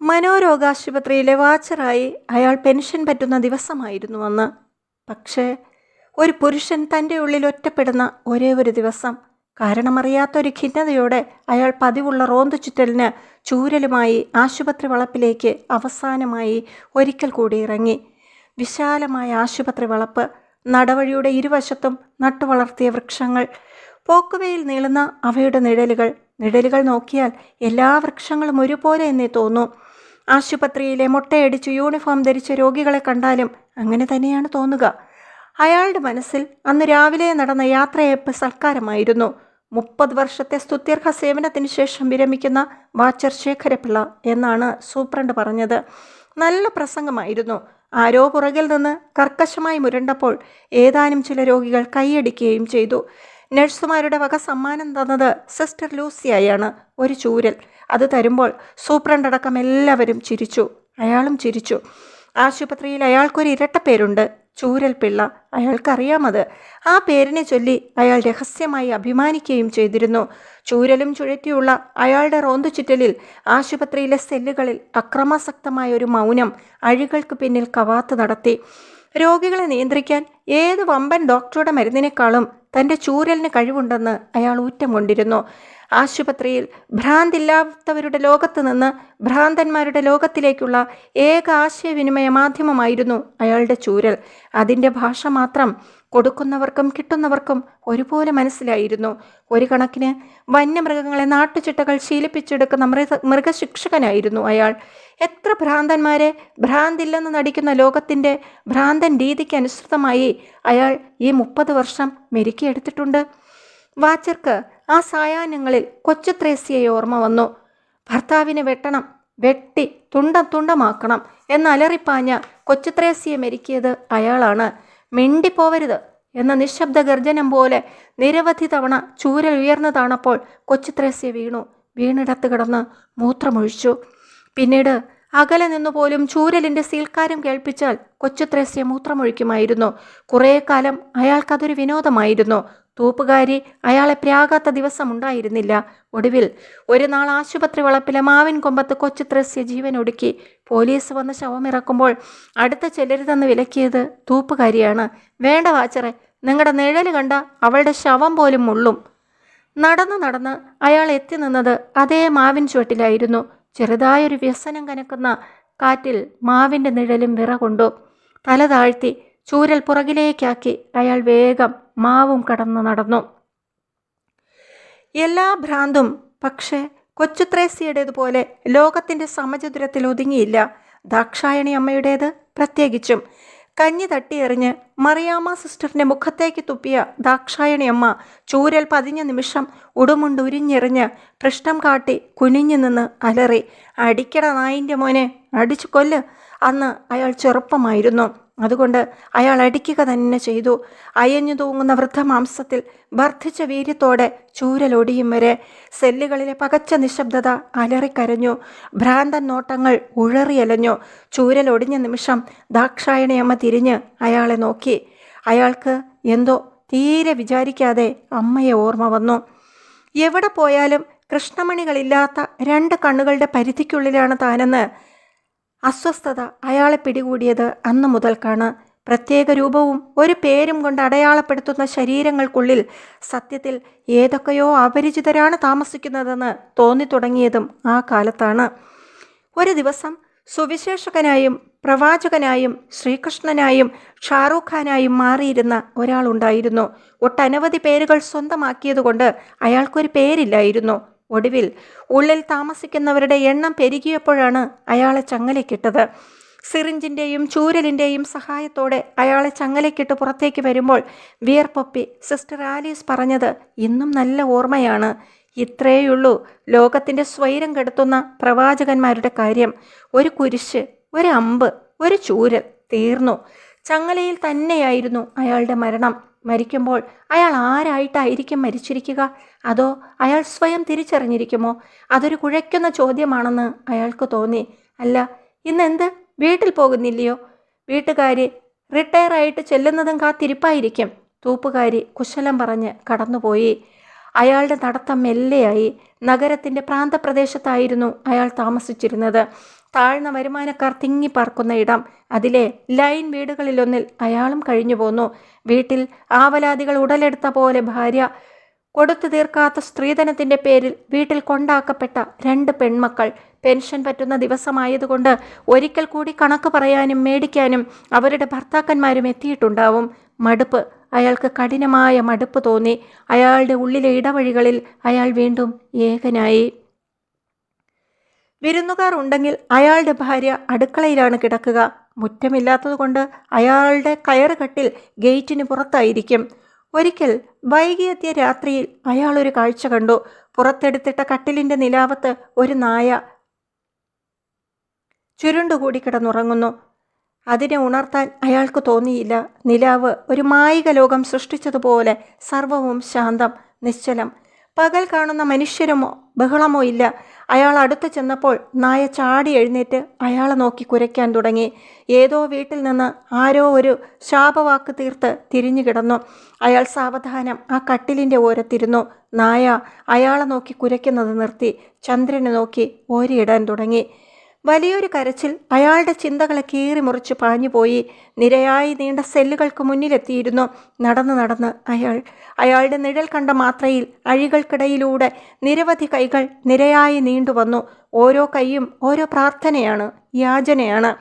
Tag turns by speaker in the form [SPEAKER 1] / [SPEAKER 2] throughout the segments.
[SPEAKER 1] മനോരോഗാശുപത്രിയിലെ വാച്ചറായി അയാൾ പെൻഷൻ പറ്റുന്ന ദിവസമായിരുന്നു അന്ന് പക്ഷേ ഒരു പുരുഷൻ തന്റെ ഉള്ളിൽ ഒറ്റപ്പെടുന്ന ഒരേ ഒരു ദിവസം കാരണമറിയാത്തൊരു ഖിന്നതയോടെ അയാൾ പതിവുള്ള റോന്തു ചുറ്റലിന് ചൂരലുമായി ആശുപത്രി വളപ്പിലേക്ക് അവസാനമായി ഒരിക്കൽ കൂടി ഇറങ്ങി. വിശാലമായ ആശുപത്രി വളപ്പ് നടവഴിയുടെ ഇരുവശത്തും നട്ടുവളർത്തിയ വൃക്ഷങ്ങൾ പോക്കുവയിൽ നീളുന്ന അവയുടെ നിഴലുകൾ. നിഴലുകൾ നോക്കിയാൽ എല്ലാ വൃക്ഷങ്ങളും ഒരുപോലെ എന്നേ തോന്നൂ. ആശുപത്രിയിലെ മുട്ടയടിച്ച് യൂണിഫോം ധരിച്ച രോഗികളെ കണ്ടാലും അങ്ങനെ തന്നെയാണ് തോന്നുക. അയാളുടെ മനസ്സിൽ അന്ന് രാവിലെ നടന്ന യാത്രയയപ്പ് സൽക്കാരമായിരുന്നു. മുപ്പത് വർഷത്തെ സ്തുത്യർഹ സേവനത്തിന് ശേഷം വിരമിക്കുന്ന വാച്ചർ ശേഖരപിള്ള എന്നാണ് സൂപ്രണ്ട് പറഞ്ഞത്. നല്ല പ്രസംഗമായിരുന്നു. ആരോ പുറകിൽ നിന്ന് കർക്കശമായി മുരണ്ടപ്പോൾ ഏതാനും ചില രോഗികൾ കൈയടിക്കുകയും ചെയ്തു. നഴ്സുമാരുടെ വക സമ്മാനം തന്നത് സിസ്റ്റർ ലൂസിയായാണ്. ഒരു ചൂരൽ. അത് തരുമ്പോൾ സൂപ്രണ്ടടക്കം എല്ലാവരും ചിരിച്ചു. അയാളും ചിരിച്ചു. ആശുപത്രിയിൽ അയാൾക്കൊരു ഇരട്ട പേരുണ്ട്. ചൂരൽ പിള്ള. അയാൾക്കറിയാമത്. ആ പേരിനെ ചൊല്ലി അയാൾ രഹസ്യമായി അഭിമാനിക്കുകയും ചെയ്തിരുന്നു. ചൂരലും ചുഴറ്റിയുള്ള അയാളുടെ റോന്തു ചുറ്റലിൽ ആശുപത്രിയിലെ സെല്ലുകളിൽ അക്രമാസക്തമായ ഒരു മൗനം അഴികൾക്ക് പിന്നിൽ കവാത്ത് നടത്തി. രോഗികളെ നിയന്ത്രിക്കാൻ ഏത് വമ്പൻ ഡോക്ടറുടെ മരുന്നിനേക്കാളും തന്റെ ചൂരലിന് കഴിവുണ്ടെന്ന് അയാൾ ഊറ്റം കൊണ്ടിരുന്നു ആശുപത്രിയിൽ ഭ്രാന്തില്ലാത്തവരുടെ ലോകത്ത് നിന്ന് ഭ്രാന്തന്മാരുടെ ലോകത്തിലേക്കുള്ള ഏക ആശയവിനിമയ മാധ്യമമായിരുന്നു അയാളുടെ ചൂരൽ. അതിന്റെ ഭാഷ മാത്രം കൊടുക്കുന്നവർക്കും കിട്ടുന്നവർക്കും ഒരുപോലെ മനസ്സിലായിരുന്നു. ഒരു കണക്കിന് വന്യമൃഗങ്ങളെ നാട്ടുചിട്ടകൾ ശീലിപ്പിച്ചെടുക്കുന്ന മൃഗ മൃഗശിക്ഷകനായിരുന്നു അയാൾ. എത്ര ഭ്രാന്തന്മാരെ ഭ്രാന്തില്ലെന്ന് നടിക്കുന്ന ലോകത്തിന്റെ ഭ്രാന്തൻ രീതിക്ക് അനുസൃതമായി അയാൾ ഈ മുപ്പത് വർഷം മെരുക്കിയെടുത്തിട്ടുണ്ട് വാച്ചർക്ക് ആ സായാഹ്നങ്ങളിൽ കൊച്ചു ത്രേസ്യയെ ഓർമ്മ വന്നു. ഭർത്താവിനെ വെട്ടണം വെട്ടി തുണ്ടം തുണ്ടമാക്കണം എന്നലറിപ്പാഞ്ഞ കൊച്ചു ത്രേസ്യയെ മെരുക്കിയത് അയാളാണ്. മിണ്ടിപ്പോവരുത് എന്ന നിശബ്ദ ഗർജനം പോലെ നിരവധി തവണ ചൂരൽ ഉയർന്നതാണപ്പോൾ കൊച്ചു ത്രേസ്യ വീണു. വീണിടത്ത് കിടന്ന് മൂത്രമൊഴിച്ചു. പിന്നീട് അകലെ നിന്നുപോലും ചൂരലിന്റെ സീൽക്കാരം കേൾപ്പിച്ചാൽ കൊച്ചുത്രേസ്യ മൂത്രമൊഴിക്കുമായിരുന്നു. കുറേ കാലം അയാൾക്കതൊരു വിനോദമായിരുന്നു. തൂപ്പുകാരി അയാളെ പ്രാകാത്ത ദിവസമുണ്ടായിരുന്നില്ല ഒടുവിൽ ഒരു നാൾ ആശുപത്രി വളപ്പിലെ മാവിൻ കൊമ്പത്ത് കൊച്ചു ത്രസ്യ ജീവൻ ഒടുക്കി പോലീസ് വന്ന് ശവമിറക്കുമ്പോൾ അടുത്ത ചെല്ലരുതെന്ന് വിലക്കിയത് തൂപ്പുകാരിയാണ്. വേണ്ട വാച്ചറെ നിങ്ങളുടെ നിഴൽ കണ്ട അവളുടെ ശവം പോലും മുള്ളും. നടന്ന് നടന്ന് അയാൾ എത്തി നിന്നത് അതേ മാവിൻ ചുവട്ടിലായിരുന്നു. ചെറുതായൊരു വ്യസനം കനക്കുന്ന കാറ്റിൽ മാവിന്റെ നിഴലും വിറകൊണ്ടു തല താഴ്ത്തി ചൂരൽ പുറകിലേക്കാക്കി അയാൾ വേഗം മാവും കടന്നു നടന്നു. എല്ലാ ഭ്രാന്തും പക്ഷേ കൊച്ചുത്രേസ്യയുടേതുപോലെ ലോകത്തിന്റെ സമചതുരത്തിൽ ഒതുങ്ങിയില്ല. ദാക്ഷായണി അമ്മയുടേത് പ്രത്യേകിച്ചും. കഞ്ഞി തട്ടിയെറിഞ്ഞ് മറിയാമ്മ സിസ്റ്ററിന്റെ മുഖത്തേക്ക് തുപ്പിയ ദാക്ഷായണി അമ്മ ചൂരൽ പതിഞ്ഞ നിമിഷം ഉടുമുണ്ടുരിഞ്ഞെറിഞ്ഞ് പൃഷ്ഠം കാട്ടി കുനിഞ്ഞു നിന്ന് അലറി അടിക്കട നായിന്റെ മോനെ അടിച്ചു കൊല്ല് അന്ന് അയാൾ ചെറുപ്പമായിരുന്നു. അതുകൊണ്ട് അയാൾ അടിക്കുക തന്നെ ചെയ്തു. അയഞ്ഞു തൂങ്ങുന്ന വൃദ്ധമാംസത്തിൽ വർദ്ധിച്ച വീര്യത്തോടെ ചൂരലൊടിയും വരെ സെല്ലുകളിലെ പകച്ച നിശബ്ദത അലറിക്കരഞ്ഞു. ഭ്രാന്തൻ നോട്ടങ്ങൾ ഉഴറിയലഞ്ഞു. ചൂരലൊടിഞ്ഞ നിമിഷം ദാക്ഷായണിയമ്മ തിരിഞ്ഞ് അയാളെ നോക്കി. അയാൾക്ക് എന്തോ തീരെ വിചാരിക്കാതെ അമ്മയെ ഓർമ്മ വന്നു. എവിടെ പോയാലും കൃഷ്ണമണികളില്ലാത്ത രണ്ട് കണ്ണുകളുടെ പരിധിക്കുള്ളിലാണ് താനെന്ന് അസ്വസ്ഥത അയാളെ പിടികൂടിയത് അന്ന് മുതൽക്കാണ്. പ്രത്യേക രൂപവും ഒരു പേരും കൊണ്ട് അടയാളപ്പെടുത്തുന്ന ശരീരങ്ങൾക്കുള്ളിൽ സത്യത്തിൽ ഏതൊക്കെയോ അപരിചിതരാണ് താമസിക്കുന്നതെന്ന് തോന്നി തുടങ്ങിയതും ആ കാലത്താണ്. ഒരു ദിവസം സുവിശേഷകനായും പ്രവാചകനായും ശ്രീകൃഷ്ണനായും ഷാറൂഖ് ഖാനായും മാറിയിരുന്ന ഒരാളുണ്ടായിരുന്നു ഒട്ടനവധി പേരുകൾ സ്വന്തമാക്കിയതുകൊണ്ട് അയാൾക്കൊരു പേരില്ലായിരുന്നു. ഒടുവിൽ ഉള്ളിൽ താമസിക്കുന്നവരുടെ എണ്ണം പെരുകിയപ്പോഴാണ് അയാളെ ചങ്ങലക്കിട്ടത് സിറിഞ്ചിന്റെയും ചൂരലിന്റെയും സഹായത്തോടെ അയാളെ ചങ്ങലക്കിട്ട് പുറത്തേക്ക് വരുമ്പോൾ വിയർപ്പൊപ്പി സിസ്റ്റർ ആലീസ് പറഞ്ഞത് ഇന്നും നല്ല ഓർമ്മയാണ്. ഇത്രയേയുള്ളൂ ലോകത്തിന്റെ സ്വൈരം കെടുത്തുന്ന പ്രവാചകന്മാരുടെ കാര്യം. ഒരു കുരിശ് ഒരു അമ്പ് ഒരു ചൂരൽ തീർന്നു. ചങ്ങലയിൽ തന്നെയായിരുന്നു അയാളുടെ മരണം. മരിക്കുമ്പോൾ അയാൾ ആരായിട്ടായിരിക്കും മരിച്ചിരിക്കുക? അതോ അയാൾ സ്വയം തിരിച്ചറിഞ്ഞിരിക്കുമോ? അതൊരു കുഴയ്ക്കുന്ന ചോദ്യമാണെന്ന് അയാൾക്ക് തോന്നി. അല്ല ഇന്നെന്ത്? വീട്ടിൽ പോകുന്നില്ലയോ? വീട്ടുകാരി റിട്ടയർ ആയിട്ട് ചെല്ലുന്നതും കാത്തിരിപ്പായിരിക്കും. തൂപ്പുകാരി കുശലം പറഞ്ഞ് കടന്നുപോയി. അയാളുടെ നടത്തം മെല്ലെയായി. നഗരത്തിന്റെ പ്രാന്തപ്രദേശത്തായിരുന്നു അയാൾ താമസിച്ചിരുന്നത്. താഴ്ന്ന വരുമാനക്കാർ തിങ്ങിപ്പാർക്കുന്ന ഇടം. അതിലെ ലൈൻ വീടുകളിലൊന്നിൽ അയാളും കഴിഞ്ഞു പോന്നു. വീട്ടിൽ ആവലാദികൾ ഉടലെടുത്ത പോലെ ഭാര്യ. കൊടുത്തു തീർക്കാത്ത സ്ത്രീധനത്തിന്റെ പേരിൽ വീട്ടിൽ കൊണ്ടാക്കപ്പെട്ട രണ്ട് പെൺമക്കൾ. പെൻഷൻ പറ്റുന്ന ദിവസമായതുകൊണ്ട് ഒരിക്കൽ കൂടി കണക്ക് പറയാനും മേടിക്കാനും അവരുടെ ഭർത്താക്കന്മാരും എത്തിയിട്ടുണ്ടാവും. മടുപ്പ്. അയാൾക്ക് കഠിനമായ മടുപ്പ് തോന്നി. അയാളുടെ ഉള്ളിലെ ഇടവഴികളിൽ അയാൾ വീണ്ടും ഏകനായി. വിരുന്നുകാർ ഉണ്ടെങ്കിൽ അയാളുടെ ഭാര്യ അടുക്കളയിലാണ് കിടക്കുക. മുറ്റമില്ലാത്തതുകൊണ്ട് അയാളുടെ കയറുകട്ടിൽ ഗേറ്റിന് പുറത്തായിരിക്കും. ഒരിക്കൽ വൈകിയെത്തിയ രാത്രിയിൽ അയാൾ ഒരു കാഴ്ച കണ്ടു. പുറത്തെടുത്തിട്ട കട്ടിലിന്റെ നിലാവത്ത് ഒരു നായ ചുരുണ്ടുകൂടി കിടന്നുറങ്ങുന്നു. അതിനെ ഉണർത്താൻ അയാൾക്ക് തോന്നിയില്ല. നിലാവ് ഒരു മായിക ലോകം സൃഷ്ടിച്ചതുപോലെ സർവവും ശാന്തം നിശ്ചലം. പകൽ കാണുന്ന മനുഷ്യരുമോ? ബഹളമോ ഇല്ല. അയാൾ അടുത്ത് ചെന്നപ്പോൾ നായ ചാടി എഴുന്നേറ്റ് അയാളെ നോക്കി കുരയ്ക്കാൻ തുടങ്ങി. ഏതോ വീട്ടിൽ നിന്ന് ആരോ ഒരു ശാപവാക്ക് തീർത്ത് തിരിഞ്ഞു കിടന്നു. അയാൾ സാവധാനം ആ കട്ടിലിന്റെ ഓരത്തിരുന്നു. നായ അയാളെ നോക്കി കുരയ്ക്കുന്നത് നിർത്തി. ചന്ദ്രനെ നോക്കി ഓരിയിടാൻ തുടങ്ങി. വലിയൊരു കരച്ചിൽ അയാളുടെ ചിന്തകളെ കീറി മുറിച്ച് പാഞ്ഞുപോയി നിരയായി നീണ്ട സെല്ലുകൾക്ക് മുന്നിലെത്തിയിരുന്നു. നടന്ന് നടന്ന് അയാൾ. അയാളുടെ നിഴൽ കണ്ട മാത്രയിൽ അഴികൾക്കിടയിലൂടെ നിരവധി കൈകൾ നിരയായി നീണ്ടുവന്നു. ഓരോ കൈയും ഓരോ പ്രാർത്ഥനയാണ് യാചനയാണ്.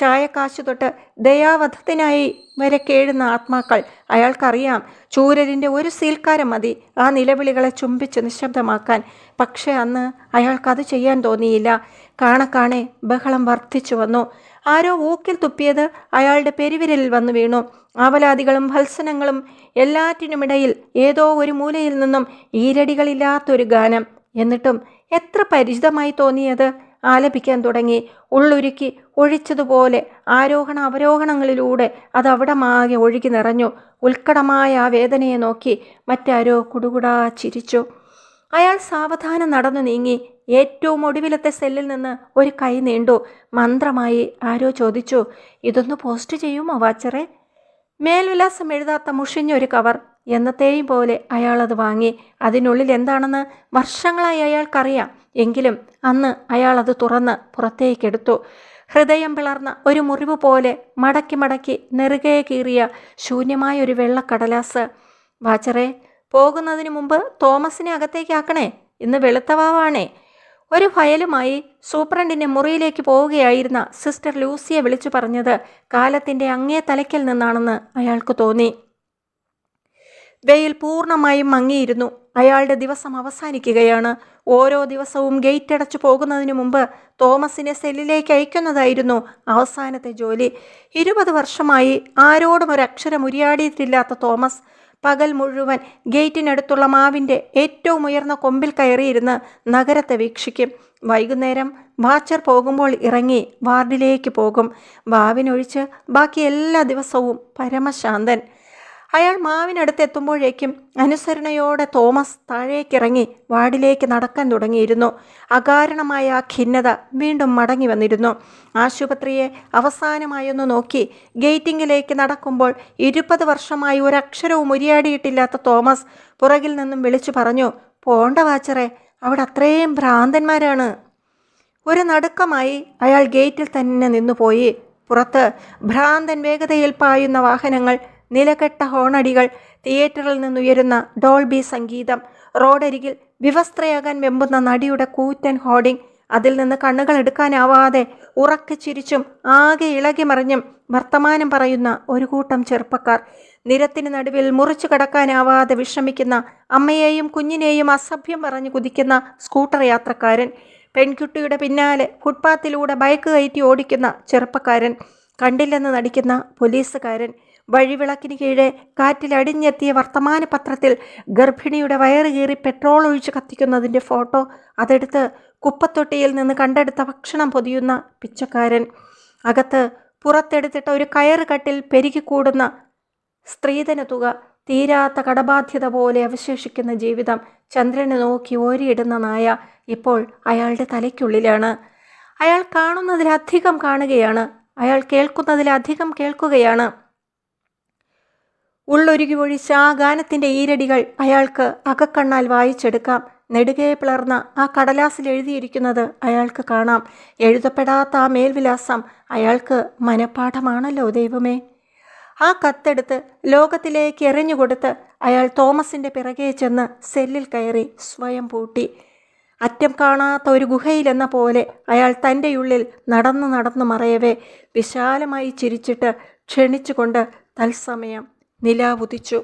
[SPEAKER 1] ചായക്കാശു തൊട്ട് ദയാവധത്തിനായി വരെ കേഴുന്ന ആത്മാക്കൾ. അയാൾക്കറിയാം ചൂരലിന്റെ ഒരു സീൽക്കാരം മതി ആ നിലവിളികളെ ചുംബിച്ച് നിശബ്ദമാക്കാൻ. പക്ഷേ അന്ന് അയാൾക്കത് ചെയ്യാൻ തോന്നിയില്ല. കാണക്കാണെ ബഹളം വർദ്ധിച്ചു വന്നു. ആരോ ഊക്കിൽ തുപ്പിയത് അയാളുടെ പെരുവിരലിൽ വന്നു വീണു. ആവലാദികളും ഭത്സനങ്ങളും എല്ലാറ്റിനുമിടയിൽ ഏതോ ഒരു മൂലയിൽ നിന്നും ഈരടികളില്ലാത്തൊരു ഗാനം. എന്നിട്ടും എത്ര പരിചിതമായി തോന്നിയത് ആലപിക്കാൻ തുടങ്ങി. ഉള്ളുരുക്കി ഒഴിച്ചതുപോലെ ആരോഹണ അവരോഹണങ്ങളിലൂടെ അതവിടമാകെ ഒഴുകി നിറഞ്ഞു. ഉത്കടമായ ആ വേദനയെ നോക്കി മറ്റാരോ കുടുകുടാ ചിരിച്ചു. അയാൾ സാവധാനം നടന്നു നീങ്ങി. ഏറ്റവും ഒടുവിലത്തെ സെല്ലിൽ നിന്ന് ഒരു കൈ നീണ്ടു. മന്ത്രമായി ആരോ ചോദിച്ചു ഇതൊന്ന് പോസ്റ്റ് ചെയ്യുമോ വാച്ചറെ? മേൽവിലാസം എഴുതാത്ത മുഷിഞ്ഞൊരു കവർ. എന്നത്തെയും പോലെ അയാൾ അത് വാങ്ങി. അതിനുള്ളിൽ എന്താണെന്ന് വർഷങ്ങളായി അയാൾക്കറിയാം. എങ്കിലും അന്ന് അയാൾ അത് തുറന്ന് പുറത്തേക്കെടുത്തു. ഹൃദയം പിളർന്ന ഒരു മുറിവ് പോലെ മടക്കി മടക്കി നെറുകയെ കീറിയ ശൂന്യമായ ഒരു വെള്ളക്കടലാസ്. വാച്ചറെ പോകുന്നതിന് മുമ്പ് തോമസിനെ അകത്തേക്കാക്കണേ ഇന്ന് വെളുത്തവാവാണേ ഒരു ഫയലുമായി സൂപ്രണ്ടിന്റെ മുറിയിലേക്ക് പോവുകയായിരുന്ന സിസ്റ്റർ ലൂസിയെ വിളിച്ചു പറഞ്ഞത് കാലത്തിന്റെ അങ്ങേ തലയ്ക്കൽ നിന്നാണെന്ന് അയാൾക്ക് തോന്നി. വെയിൽ പൂർണമായും മങ്ങിയിരുന്നു. അയാളുടെ ദിവസം അവസാനിക്കുകയാണ്. ഓരോ ദിവസവും ഗേറ്റ് അടച്ചു പോകുന്നതിന് മുമ്പ് തോമസിനെ സെല്ലിലേക്ക് അയക്കുന്നതായിരുന്നു അവസാനത്തെ ജോലി. ഇരുപത് വർഷമായി ആരോടും ഒരു അക്ഷരം ഉരിയാടിയിട്ടില്ലാത്ത തോമസ് പകൽ മുഴുവൻ ഗേറ്റിനടുത്തുള്ള മാവിന്റെ ഏറ്റവും ഉയർന്ന കൊമ്പിൽ കയറിയിരുന്ന് നഗരത്തെ വീക്ഷിക്കും. വൈകുന്നേരം വാച്ചർ പോകുമ്പോൾ ഇറങ്ങി വാർഡിലേക്ക് പോകും. വാവിനൊഴിച്ച് ബാക്കി എല്ലാ ദിവസവും പരമശാന്തൻ. അയാൾ മാവിനടുത്ത് എത്തുമ്പോഴേക്കും അനുസരണയോടെ തോമസ് താഴേക്കിറങ്ങി വാർഡിലേക്ക് നടക്കാൻ തുടങ്ങിയിരുന്നു. അകാരണമായ ആ ഖിന്നത വീണ്ടും മടങ്ങി വന്നിരുന്നു. ആശുപത്രിയെ അവസാനമായൊന്ന് നോക്കി ഗേറ്റിംഗിലേക്ക് നടക്കുമ്പോൾ ഇരുപത് വർഷമായി ഒരക്ഷരവും ഉരിയാടിയിട്ടില്ലാത്ത തോമസ് പുറകിൽ നിന്നും വിളിച്ചു പറഞ്ഞു പോണ്ട വാച്ചറെ അവിടെ അത്രയും ഭ്രാന്തന്മാരാണ്. ഒരു നടുക്കമായി അയാൾ ഗേറ്റിൽ തന്നെ നിന്നുപോയി. പുറത്ത് ഭ്രാന്തൻ വേഗതയിൽ പായുന്ന വാഹനങ്ങൾ നിലകെട്ട ഹോണടികൾ തിയേറ്ററിൽ നിന്നുയരുന്ന ഡോൾബി സംഗീതം റോഡരികിൽ വിവസ്ത്രയാകാൻ വെമ്പുന്ന നടിയുടെ കൂറ്റൻ ഹോർഡിംഗ് അതിൽ നിന്ന് കണ്ണുകൾ എടുക്കാനാവാതെ ഉറക്കെ ചിരിച്ചും ആകെ ഇളകി മറിഞ്ഞും വർത്തമാനം പറയുന്ന ഒരു കൂട്ടം ചെറുപ്പക്കാർ. നിരത്തിന് നടുവിൽ മുറിച്ചു കടക്കാനാവാതെ വിഷമിക്കുന്ന അമ്മയെയും കുഞ്ഞിനെയും അസഭ്യം പറഞ്ഞു കുതിക്കുന്ന സ്കൂട്ടർ യാത്രക്കാരൻ പെൺകുട്ടിയുടെ പിന്നാലെ ഫുട്പാത്തിലൂടെ ബൈക്ക് കയറ്റി ഓടിക്കുന്ന ചെറുപ്പക്കാരൻ കണ്ടില്ലെന്ന് നടിക്കുന്ന പോലീസുകാരൻ വഴിവിളക്കിന് കീഴെ കാറ്റിലടിഞ്ഞെത്തിയ വർത്തമാന പത്രത്തിൽ ഗർഭിണിയുടെ വയറ് കീറി പെട്രോൾ ഒഴിച്ച് കത്തിക്കുന്നതിന്റെ ഫോട്ടോ അതെടുത്ത് കുപ്പത്തൊട്ടിയിൽ നിന്ന് കണ്ടെടുത്ത ഭക്ഷണം പൊതിയുന്ന പിച്ചക്കാരൻ. അകത്ത് പുറത്തെടുത്തിട്ട ഒരു കയറ് കട്ടിൽ പെരുകിക്കൂടുന്ന സ്ത്രീധന തുക തീരാത്ത കടബാധ്യത പോലെ അവശേഷിക്കുന്ന ജീവിതം ചന്ദ്രനെ നോക്കി ഓരിയിടുന്ന നായ ഇപ്പോൾ അയാളുടെ തലയ്ക്കുള്ളിലാണ്. അയാൾ കാണുന്നതിലധികം കാണുകയാണ് അയാൾ കേൾക്കുന്നതിലധികം കേൾക്കുകയാണ്. ഉള്ളൊരുകി ഒഴിച്ച ആ ഗാനത്തിന്റെ ഈരടികൾ അയാൾക്ക് അകക്കണ്ണാൽ വായിച്ചെടുക്കാം. നെടുകെ പിളർന്ന ആ കടലാസിൽ എഴുതിയിരിക്കുന്നത് അയാൾക്ക് കാണാം. എഴുതപ്പെടാത്ത ആ മേൽവിലാസം അയാൾക്ക് മനഃപ്പാഠമാണല്ലോ ദൈവമേ. ആ കത്തെടുത്ത് ലോകത്തിലേക്ക് എറിഞ്ഞുകൊടുത്ത് അയാൾ തോമസിന്റെ പിറകെ ചെന്ന് സെല്ലിൽ കയറി സ്വയം പൂട്ടി. അറ്റം കാണാത്ത ഒരു ഗുഹയിലെന്ന പോലെ അയാൾ തന്റെ ഉള്ളിൽ നടന്നു നടന്നു മറയവേ. വിശാലമായി ചിരിച്ചിട്ട് ക്ഷണിച്ചുകൊണ്ട് തത്സമയം നിലാവുദിച്ചു.